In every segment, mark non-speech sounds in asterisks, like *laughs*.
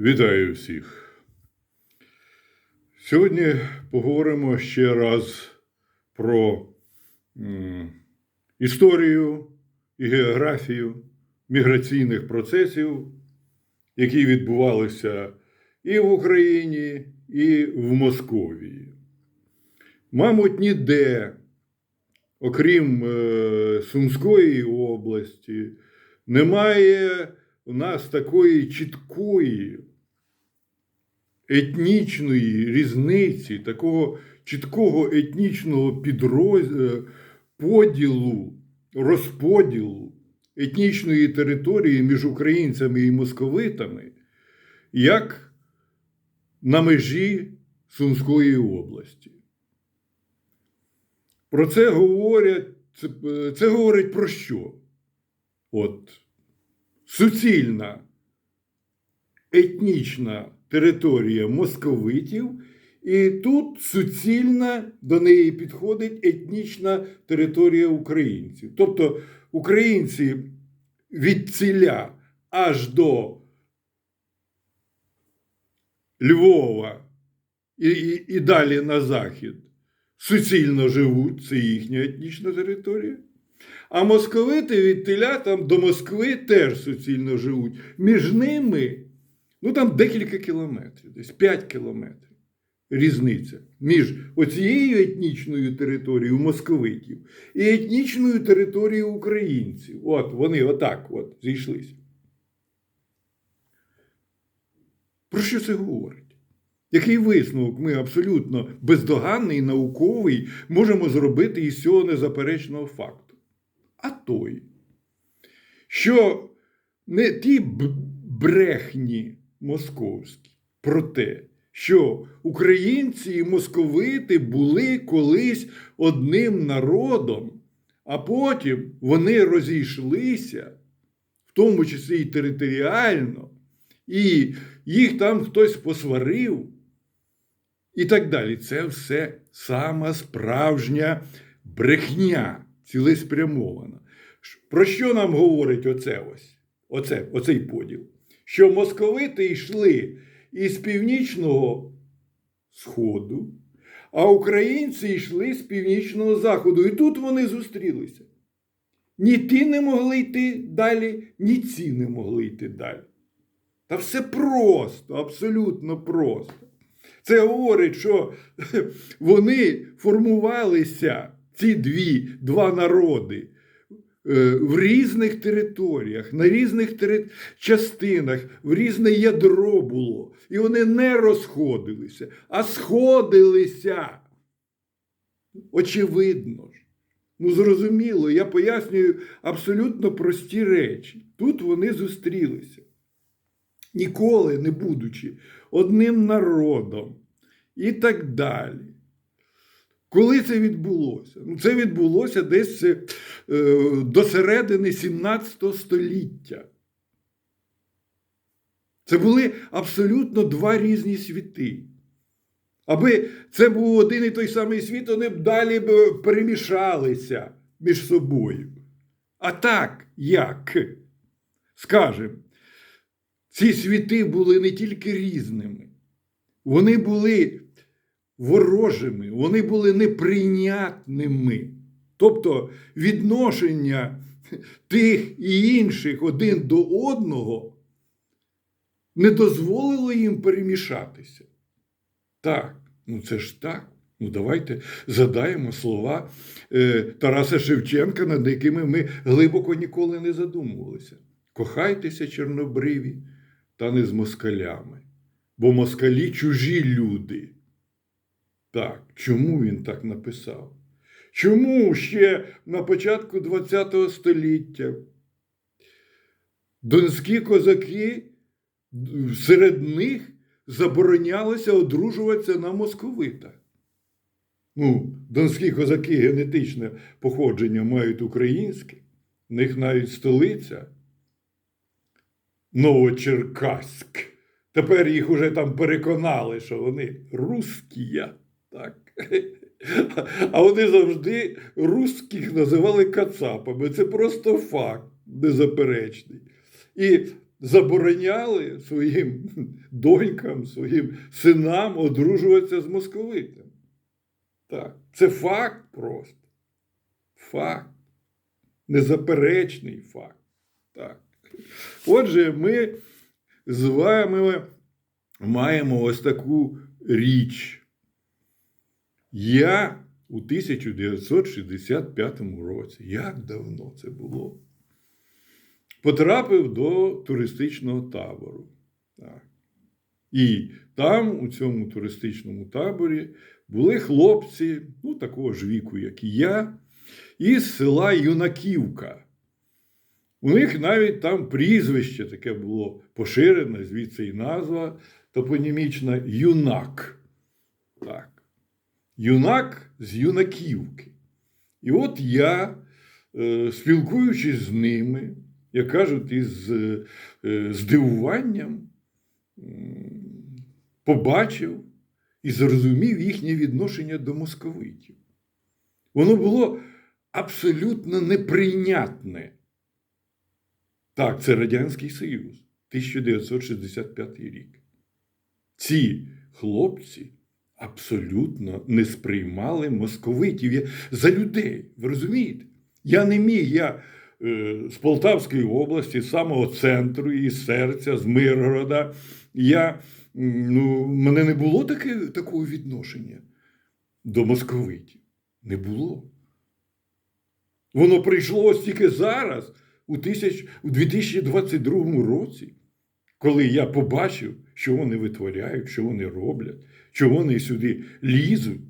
Вітаю всіх. Сьогодні поговоримо ще раз про історію і географію міграційних процесів, які відбувалися і в Україні, і в Московії. Мабуть, ніде, окрім е, Сумської області, немає у нас такої чіткої етнічної різниці, такого чіткого етнічного підроз... е, поділу, розподілу етнічної території між українцями і московитами, як на межі Сумської області. Про це говорять, це, е, це говорить про що? От суцільна етнічна територія московитів, і тут суцільна до неї підходить етнічна територія українців. Тобто українці від ціля аж до Львова і, і, і далі на захід суцільно живуть, це їхня етнічна територія. А московити від теля там до Москви теж суцільно живуть. Між ними, ну там декілька кілометрів, десь 5 кілометрів. Різниця між оцією етнічною територією московитів і етнічною територією українців. От вони отак от зійшлися. Про що це говорить? Який висновок ми абсолютно бездоганний, науковий можемо зробити із цього незаперечного факту? А той, що не ті брехні московські про те, що українці і московити були колись одним народом, а потім вони розійшлися, в тому числі і територіально, і їх там хтось посварив, і так далі. Це все сама справжня брехня, цілеспрямована. Про що нам говорить оце ось? Оце, оцей поділ? Що московити йшли із північного сходу, а українці йшли з північного заходу. І тут вони зустрілися. Ні ті не могли йти далі, ні ці не могли йти далі. Та все просто, абсолютно просто. Це говорить, що *laughs* вони формувалися, ці дві, два народи, в різних територіях, на різних тери... частинах, в різне ядро було. І вони не розходилися, а сходилися. Очевидно ж. Ну, зрозуміло, я пояснюю абсолютно прості речі. Тут вони зустрілися ніколи не будучи одним народом і так далі. Коли це відбулося? Ну, це відбулося десь е, до середини 17 століття. Це були абсолютно два різні світи. Аби це був один і той самий світ, вони б далі б перемішалися між собою. А так, як? Скажемо, ці світи були не тільки різними, вони були ворожими, вони були неприйнятними. Тобто відношення тих і інших один до одного не дозволило їм перемішатися. Так, ну це ж так. Ну, давайте задаємо слова е, Тараса Шевченка, над якими ми глибоко ніколи не задумувалися. Кохайтеся, чорнобриві, та не з москалями, бо москалі чужі люди. Так, чому він так написав? Чому ще на початку ХХ століття донські козаки, серед них заборонялося одружуватися на московитах? Ну, донські козаки генетичне походження мають українське, в них навіть столиця Новочеркаськ. Тепер їх уже там переконали, що вони русські. Так. *laughs* А вони завжди русських називали кацапами. Це просто факт незаперечний. І забороняли своїм *laughs* донькам, своїм синам одружуватися з московитом. Так, це факт просто. Факт. Незаперечний факт. Так. Отже, ми з вами маємо ось таку річ. Я у 1965 році, як давно це було, потрапив до туристичного табору. Так. І там, у цьому туристичному таборі, були хлопці, ну, такого ж віку, як і я, із села Юнаківка. У них навіть там прізвище таке було поширене, звідси і назва топонімічна юнак. Так. Юнак з юнаківки. І от я, е, спілкуючись з ними, як кажуть, із е, здивуванням, побачив і зрозумів їхнє відношення до московитів. Воно було абсолютно неприйнятне. Так, це Радянський Союз, 1965 рік. Ці хлопці абсолютно не сприймали московитів за людей. Ви розумієте? Я не міг, я е, з Полтавської області, з самого центру, із серця, з Миргорода. Я, ну, мене не було таке, такого відношення до московитів. Не було. Воно прийшло ось тільки зараз, у, тисяч, у 2022 році, коли я побачив, що вони витворяють, що вони роблять, що вони сюди лізуть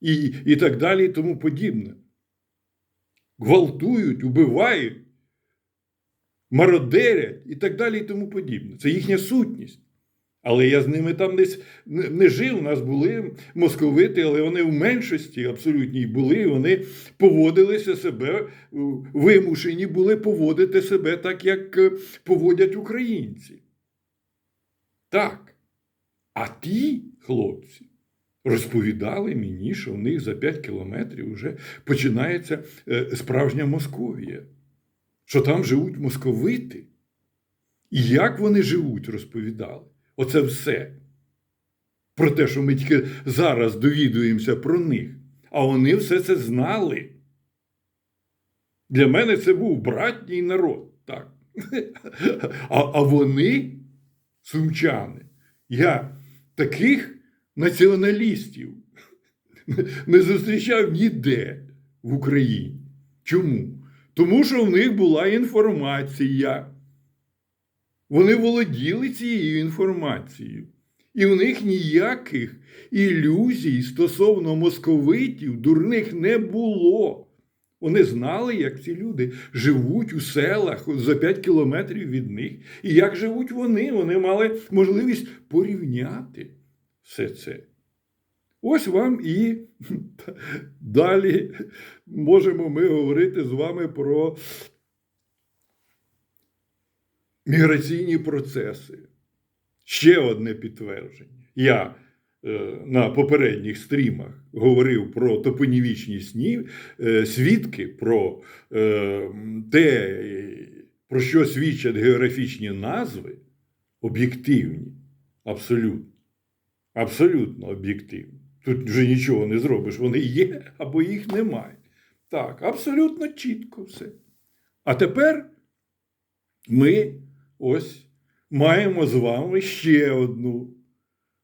і, і так далі, і тому подібне. Гвалтують, убивають, мародерять і так далі, і тому подібне. Це їхня сутність. Але я з ними там десь не, жив. У нас були московити, але вони в меншості абсолютній були. Вони поводилися себе, вимушені були поводити себе так, як е, поводять українці. Так. А ті хлопці розповідали мені, що в них за 5 кілометрів вже починається е, справжня Московія, що там живуть московити. І як вони живуть, розповідали. Оце все. Про те, що ми тільки зараз довідуємося про них. А вони все це знали. Для мене це був братній народ. Так. *laughs* А, а вони, сумчани, я таких націоналістів *laughs* не зустрічав ніде в Україні. Чому? Тому що в них була інформація. Вони володіли цією інформацією. І в них ніяких ілюзій стосовно московитів дурних не було. Вони знали, як ці люди живуть у селах за 5 кілометрів від них. І як живуть вони. Вони мали можливість порівняти все це. Ось вам і *laughs* далі можемо ми говорити з вами про міграційні процеси. Ще одне підтвердження. Я на попередніх стрімах говорив про топонімічні сні, е, свідки, про е, те, про що свідчать географічні назви, об'єктивні, абсолютно. Абсолютно об'єктивні. Тут вже нічого не зробиш. Вони є або їх немає. Так, абсолютно чітко все. А тепер ми ось маємо з вами ще одну.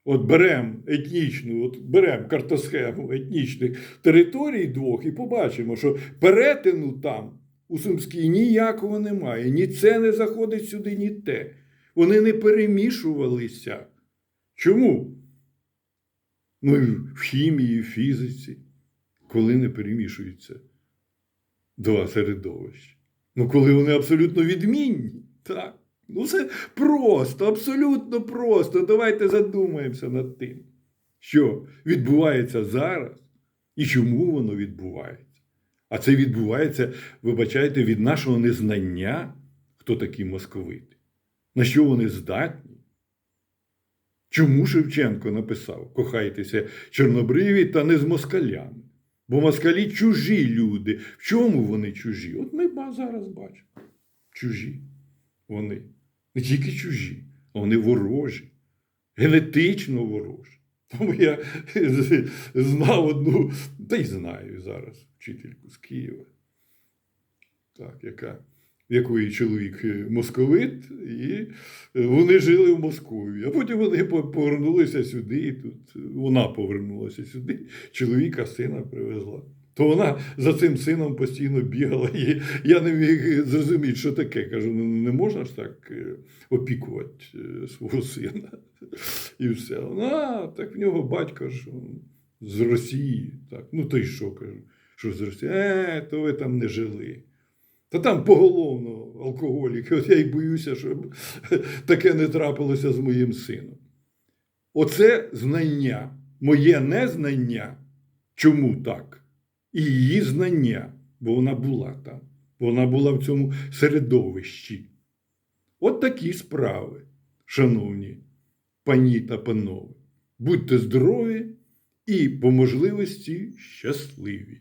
От беремо етнічну, от беремо картосхему етнічних територій двох і побачимо, що перетину там у Сумській ніякого немає. Ні це не заходить сюди, ні те. Вони не перемішувалися. Чому? Ну, і в хімії, в фізиці, коли не перемішуються два середовища. Ну, коли вони абсолютно відмінні. Так. Ну, це просто, абсолютно просто. Давайте задумаємося над тим, що відбувається зараз і чому воно відбувається. А це відбувається, вибачайте, від нашого незнання, хто такі московити, на що вони здатні. Чому Шевченко написав кохайтеся чорнобриві та не з москалями? Бо москалі чужі люди. В чому вони чужі? От ми зараз бачимо. Чужі вони. Не тільки чужі, а вони ворожі, генетично ворожі. Тому я *laughs* знав одну, та й знаю зараз вчительку з Києва, так, яка, якої чоловік е, московит, і вони жили в Москові. А потім вони повернулися сюди, і тут вона повернулася сюди, чоловіка сина привезла. То вона за цим сином постійно бігала, і я не міг зрозуміти, що таке. Кажу, ну не можна ж так е, опікувати е, свого сина. І все. Вона, так в нього батько ж з Росії. Так. Ну то й що кажу, що з Росії? Е, то ви там не жили. Та там поголовно алкоголіки. От я й боюся, щоб таке не трапилося з моїм сином. Оце знання, моє незнання, чому так? І її знання, бо вона була там, вона була в цьому середовищі. От такі справи, шановні пані та панове. Будьте здорові і по можливості щасливі.